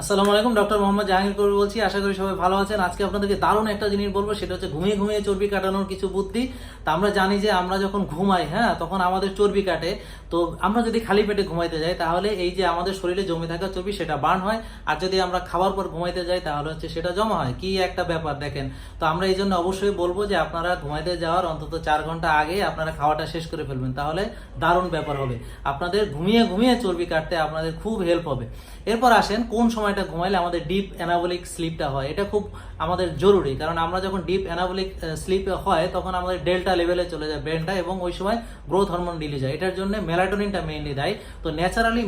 আসসালামু আলাইকুম, ডক্টর মোহাম্মদ জাহাঙ্গীর কবির বলছি। আশা করি সবাই ভালো আছেন। আজকে আপনাদেরকে দারুণ একটা জিনিস বলব, সেটা হচ্ছে ঘুমিয়ে ঘুমিয়ে চর্বি কাটানোর কিছু বুদ্ধি। তা আমরা জানি যে আমরা যখন ঘুমাই হ্যাঁ তখন আমাদের চর্বি কাটে। তো আমরা যদি খালি পেটে ঘুমাইতে যাই, তাহলে এই যে আমাদের শরীরে জমে থাকা চর্বি, সেটা বার্ন হয়। আর যদি আমরা খাবার পর ঘুমাইতে যাই, তাহলে হচ্ছে সেটা জমা হয়। কি একটা ব্যাপার, দেখেন। তো আমরা এই জন্য অবশ্যই বলব যে আপনারা ঘুমাইতে যাওয়ার অন্তত চার ঘণ্টা আগে আপনারা খাওয়াটা শেষ করে ফেলবেন। তাহলে দারুণ ব্যাপার হবে। আপনাদের ঘুমিয়ে ঘুমিয়ে চর্বি কাটতে আপনাদের খুব হেল্প হবে। এরপর আসেন, কোন সময়টা ঘুমাইলে আমাদের ডিপ অ্যানাবলিক স্লিপটা হয়। এটা খুব আমাদের জরুরি কারণ আমরা যখন ডিপ অ্যানাবলিক স্লিপ হয় তখন আমাদের ডেল্টা লেভেলে চলে যায় ব্রেনটা এবং ওই সময় গ্রোথ হরমোন রিলিজ হয়। এটার জন্য মেলাটোনিনটা মেইনলি দেয়। তো ন্যাচারালি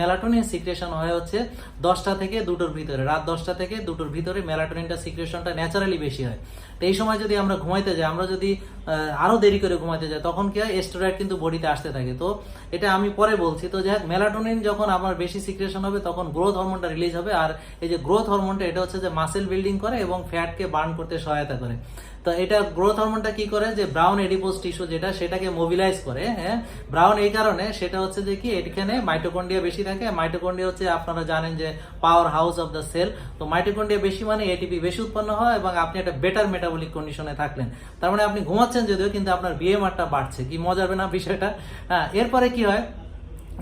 মেলাটোনিন সিক্রেশন হয় হচ্ছে দশটা থেকে দুটোর ভিতরে। রাত দশটা থেকে দুটোর ভিতরে মেলাটোনিনটা সিক্রেশনটা ন্যাচারালি বেশি হয়। তো এই সময় যদি আমরা ঘুমাইতে যাই আমরা যদি আহ, আরও দেরি করে ঘুমাইতে যাই তখন কি হয়? এস্টেরয়েড কিন্তু বডিতে আসতে থাকে। তো এটা আমি পরে বলছি। তো যাই মেলাটোনিন যখন আমার বেশি সিক্রেশন হবে তখন গ্রোথ হরমোনটা রিলিজ হবে। আর এই যে গ্রোথ হরমোনটা এটা হচ্ছে যে মাসেল বিল্ডিং করে এবং ফ্যাটকে বার্ন করতে সহায়তা করে। তো এটা গ্রোথ হরমোনটা কি করে? যে ব্রাউন এডিপোজ টিস্যু যেটা, সেটাকে মোবিলাইজ করে হ্যাঁ? ব্রাউন এই কারণে সেটা হচ্ছে যে কি? এখানে মাইটোকন্ড্রিয়া বেশি থাকে। মাইটোকন্ড্রিয়া হচ্ছে আপনারা জানেন যে power house of the cell তো মাইটোকন্ড্রিয়া বেশি মানে এটিপি বেশি উৎপন্ন হয় এবং আপনি একটা বেটার মেটাবলিক কন্ডিশনে থাকলেন। তার মানে আপনি ঘুমাচ্ছেন যদিও, কিন্তু আপনার বিএমআরটা বাড়ছে। কি মজা হবে না বিষয়টা? হ্যাঁ এরপরে কি হয়?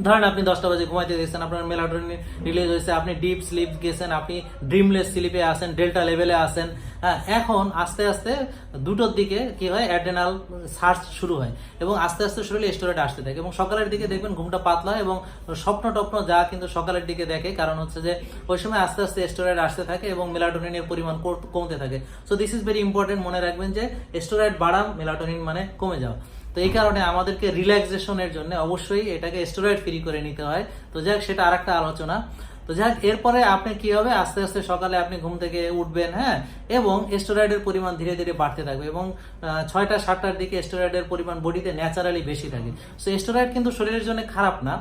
ধরেন আপনি দশটা বাজে ঘুমাইতে গেছেন, আপনার মেলাটোনিন রিলিজ হয়েছে, আপনি ডিপ স্লিপ গেছেন, আপনি ড্রিমলেস স্লিপে আসেন ডেল্টা লেভেলে আসেন এখন আস্তে আস্তে দুটোর দিকে কি হয় অ্যাডেনাল সার্চ শুরু হয় এবং আস্তে আস্তে শরীরে স্টোরেট আসতে থাকে এবং সকালের দিকে দেখবেন ঘুমটা পাতলা হয় এবং স্বপ্ন টপ্ন যা কিন্তু সকালের দিকে দেখে, কারণ হচ্ছে যে ওই সময় আস্তে আস্তে স্টোরেট আসতে থাকে এবং মেলাটোনিনের পরিমাণ কমতে থাকে। So this is very important মনে রাখবেন যে স্টোরেট বাড়া মেলাটোনিন মানে কমে যাওয়া। তো এই কারণে আমাদেরকে রিল্যাক্সেশনের জন্য অবশ্যই এটাকে স্টেরয়েড ফ্রি করে নিতে হয়। তো যাক, সেটা আরেকটা আলোচনা। তো যাক, এরপরে আপনি কি হবে? আস্তে আস্তে সকালে আপনি ঘুম থেকে উঠবেন হ্যাঁ? এবং স্টেরয়েডের পরিমাণ ধীরে ধীরে বাড়তে থাকবে এবং ছয়টা, সাতটার দিকে স্টেরয়েডের পরিমাণ বডিতে ন্যাচারালি বেশি থাকে। সো স্টেরয়েড কিন্তু শরীরের জন্য খারাপ না,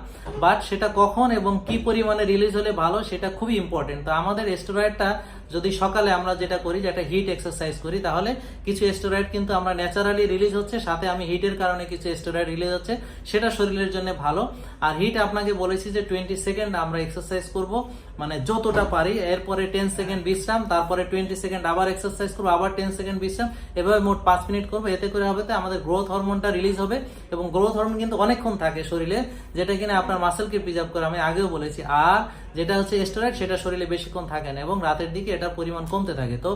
বাট সেটা কখন এবং কি পরিমাণে রিলিজ হলে ভালো সেটা খুবই ইম্পর্টেন্ট তো আমাদের স্টেরয়েডটা যদি সকালে আমরা যেটা করি যে একটা হিট এক্সারসাইজ করি, তাহলে কিছু স্টেরয়েড কিন্তু আমরা ন্যাচারালি রিলিজ হচ্ছে, সাথে আমি হিটের কারণে কিছু স্টেরয়েড রিলিজ হচ্ছে, সেটা শরীরের জন্য ভালো। আর হিট আপনাকে বলেছি যে টোয়েন্টি সেকেন্ড আমরা এক্সারসাইজ করব মানে যতটা পারি, এরপরে টেন সেকেন্ড বিশ্রাম, তারপরে টোয়েন্টি সেকেন্ড আবার এক্সারসাইজ করব, আবার টেন সেকেন্ড বিশ্রাম, এভাবে মোট পাঁচ মিনিট করব, এতে করে হবে আমাদের গ্রোথ হরমোনটা রিলিজ হবে, এবং গ্রোথ হরমোন কিন্তু অনেকক্ষণ থাকে শরীরে, যেটা কিনা আপনার মাসেলকে প্রিজার্ভ করে, আমি আগেও বলেছি, আর যেটা হচ্ছে স্টেরয়েড সেটা শরীরে বেশিক্ষণ থাকে না এবং রাতের দিকে এটার পরিমাণ কমতে থাকে। তো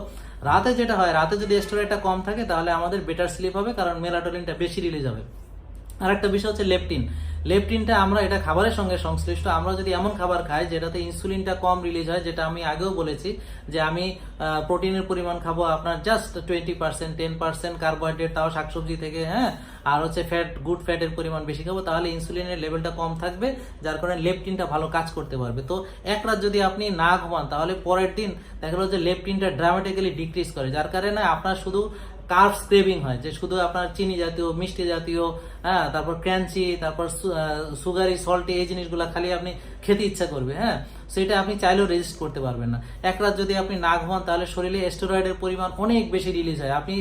রাতে যেটা হয়, রাতে যদি স্টেরয়েডটা কম থাকে, তাহলে আমাদের বেটার স্লিপ হবে, কারণ মেলাটোলিনটা বেশি রিলিজ হবে। আর একটা বিষয় হচ্ছে লেপটিন লেপটিনটা আমরা এটা খাবারের সঙ্গে সংশ্লিষ্ট। আমরা যদি এমন খাবার খাই যেটাতে ইনসুলিনটা কম রিলিজ হয়, যেটা আমি আগেও বলেছি যে আমি প্রোটিনের পরিমাণ খাব আপনার just twenty percent ten percent carbohydrate তাও শাকসবজি থেকে হ্যাঁ? আর হচ্ছে ফ্যাট গুড ফ্যাটের পরিমাণ বেশি খাব, তাহলে ইনসুলিনের লেভেলটা কম থাকবে, যার কারণে লেপটিনটা ভালো কাজ করতে পারবে। তো এক রাত যদি আপনি না ঘুমান, তাহলে পরের দিন দেখা গেলো যে লেপটিনটা ড্রামেটিক্যালি ডিক্রিজ করে, যার কারণে আপনার শুধু কার্বস ক্রেভিং হয়, যে শুধু আপনার চিনি জাতীয়, মিষ্টি জাতীয় হ্যাঁ তারপর ক্র্যাঞ্চি তারপর সুগারি সল্টি এই জিনিসগুলো খালি আপনি খেতে ইচ্ছা করবে হ্যাঁ? সেটা আপনি চাইলেও রেজিস্ট করতে পারবেন না। এক রাত যদি আপনি না ঘুমান, তাহলে শরীরে স্টেরয়েডের পরিমাণ অনেক বেশি রিলিজ হয়। আপনি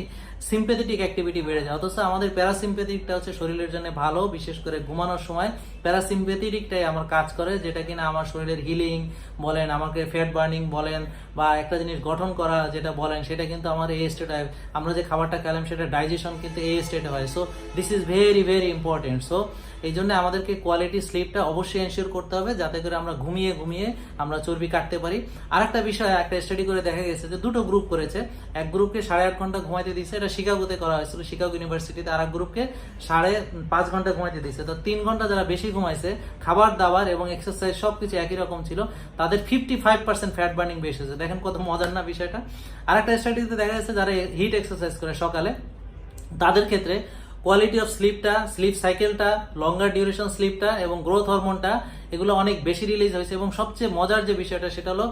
সিম্পেথেটিক অ্যাক্টিভিটি বেড়ে যায়। অথচ আমাদের প্যারাসিম্পেথিকটা হচ্ছে শরীরের জন্য ভালো, বিশেষ করে ঘুমানোর সময়। প্যারাসিম্পেথিকটাই আমার কাজ করে, যেটা কিনা আমার শরীরের হিলিং বলেন, আমাকে ফ্যাট বার্নিং বলেন, বা একটা জিনিস গঠন করা যেটা বলেন, সেটা কিন্তু আমার এই স্টেটে আমরা যে খাবারটা খেলাম, সেটা ডাইজেশন কিন্তু এই স্টেটে হয়। So this is very very important so এই জন্য আমাদেরকে কোয়ালিটি স্লিপটা অবশ্যই এনশিওর করতে হবে, যাতে করে আমরা ঘুমিয়ে ঘুমিয়ে আমরা চর্বি কাটতে পারি। আর একটা বিষয়, একটা স্টাডি করে দেখা গেছে যে দুটো গ্রুপ করেছে। এক গ্রুপকে সাড়ে আট ঘণ্টা ঘুমাইতে দিয়েছে, এটা শিকাগোতে করা হয়েছিল, শিকাগো ইউনিভার্সিটিতে আর এক গ্রুপকে সাড়ে পাঁচ ঘণ্টা ঘুমাইতে দিয়েছে। তো তিন ঘণ্টা যারা বেশি ঘুমাইছে, খাবার দাবার এবং এক্সারসাইজ সবকিছু একই রকম ছিল, তাদের fifty five percent fat burning বেশি হয়েছে। দেখেন কত মজার না বিষয়টা। আর একটা স্টাডিতে দেখা যাচ্ছে যারা হিট এক্সারসাইজ করে সকালে, তাদের ক্ষেত্রে কোয়ালিটি অফ স্লিপটা স্লিপ সাইকেলটা লঙ্গার ডিউরেশন স্লিপটা এবং গ্রোথ হরমোনটা এগুলো অনেক বেশি রিলিজ হয়েছে এবং সবচেয়ে মজার যে বিষয়টা সেটা হলো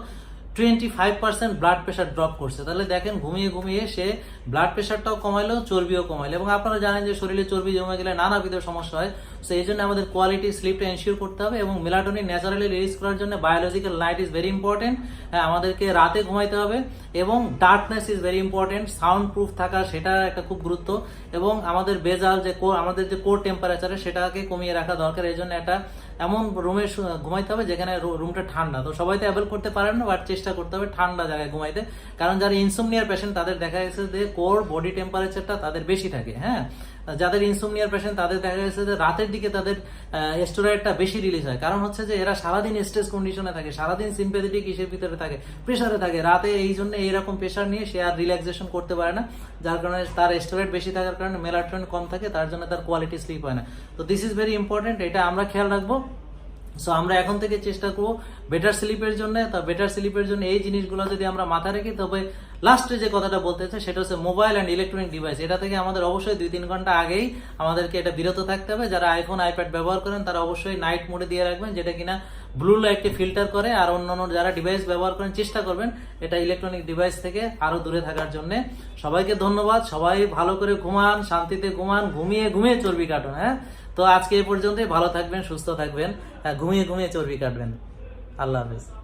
twenty five percent blood pressure drop করছে। তাহলে দেখেন ঘুমিয়ে ঘুমিয়ে সে ব্লাড প্রেশারটাও কমাইলো, চর্বিও কমাইলো এবং আপনারা জানেন যে শরীরে চর্বি জমে গেলে নানাবিধ সমস্যা হয়। সো এই জন্য আমাদের কোয়ালিটি স্লিপটা এনশিওর করতে হবে এবং মেলাটোনিন ন্যাচারালি রিলিজ করার জন্য biological light is very important আমাদেরকে রাতে ঘুমাইতে হবে এবং darkness is very important sound proof থাকা সেটা একটা খুব গুরুত্ব এবং আমাদের বেজাল যে আমাদের যে কোর টেম্পারেচারে সেটাকে কমিয়ে রাখা দরকার। এই জন্য একটা এমন রুমে ঘুমাইতে হবে যেখানে রুমটা ঠান্ডা। তো সবাই তো অ্যাভেল করতে পারেন না বাট চেষ্টা করতে হবে ঠান্ডা জায়গায় ঘুমাইতে। কারণ যারা ইনসুমনিয়ার পেশেন্ট তাদের দেখা গেছে যে কোর বডি টেম্পারেচারটা তাদের বেশি থাকে হ্যাঁ? যাদের ইনসোমনিয়ার পেশেন্ট তাদের দেখা গেছে যে রাতের দিকে তাদের স্টোরাইডটা বেশি রিলিজ হয়। কারণ হচ্ছে যে এরা সারাদিন স্ট্রেস কন্ডিশনে থাকে, সারাদিন সিম্পেথেটিক ইসের ভিতরে থাকে প্রেশারে থাকে। রাতে এই জন্য এইরকম প্রেশার নিয়ে সে আর রিল্যাক্সেশন করতে পারে না, যার কারণে তার স্টোরেট বেশি থাকার কারণে মেলাটোনিন কম থাকে, তার জন্য তার কোয়ালিটি স্লিপ হয় না। তো দিস ইজ ভেরি ইম্পর্টেন্ট এটা আমরা খেয়াল রাখব। সো আমরা এখন থেকে চেষ্টা করব বেটার স্লিপের জন্য। তা বেটার স্লিপের জন্য এই জিনিসগুলো যদি আমরা মাথায় রাখি, তবে লাস্টে যে কথাটা বলতে চাই সেটা হচ্ছে মোবাইল অ্যান্ড ইলেকট্রনিক ডিভাইস এটা থেকে আমাদের অবশ্যই দুই তিন ঘণ্টা আগেই আমাদেরকে এটা বিরত থাকতে হবে। যারা আইফোন আইপ্যাড ব্যবহার করেন তারা অবশ্যই নাইট মোডে দিয়ে রাখবেন যেটা কিনা ব্লু লাইটকে ফিল্টার করে আর অন্য অন্য যারা ডিভাইস ব্যবহার করেন চেষ্টা করবেন এটা ইলেকট্রনিক ডিভাইস থেকে আরও দূরে থাকার জন্য। সবাইকে ধন্যবাদ। সবাই ভালো করে ঘুমান শান্তিতে ঘুমান ঘুমিয়ে ঘুমিয়ে চর্বি কাটুন হ্যাঁ? তো আজকে এই পর্যন্তই। ভালো থাকবেন সুস্থ থাকবেন হ্যাঁ, ঘুমিয়ে ঘুমিয়ে চর্বি কাটবেন। আল্লাহ হাফেজ।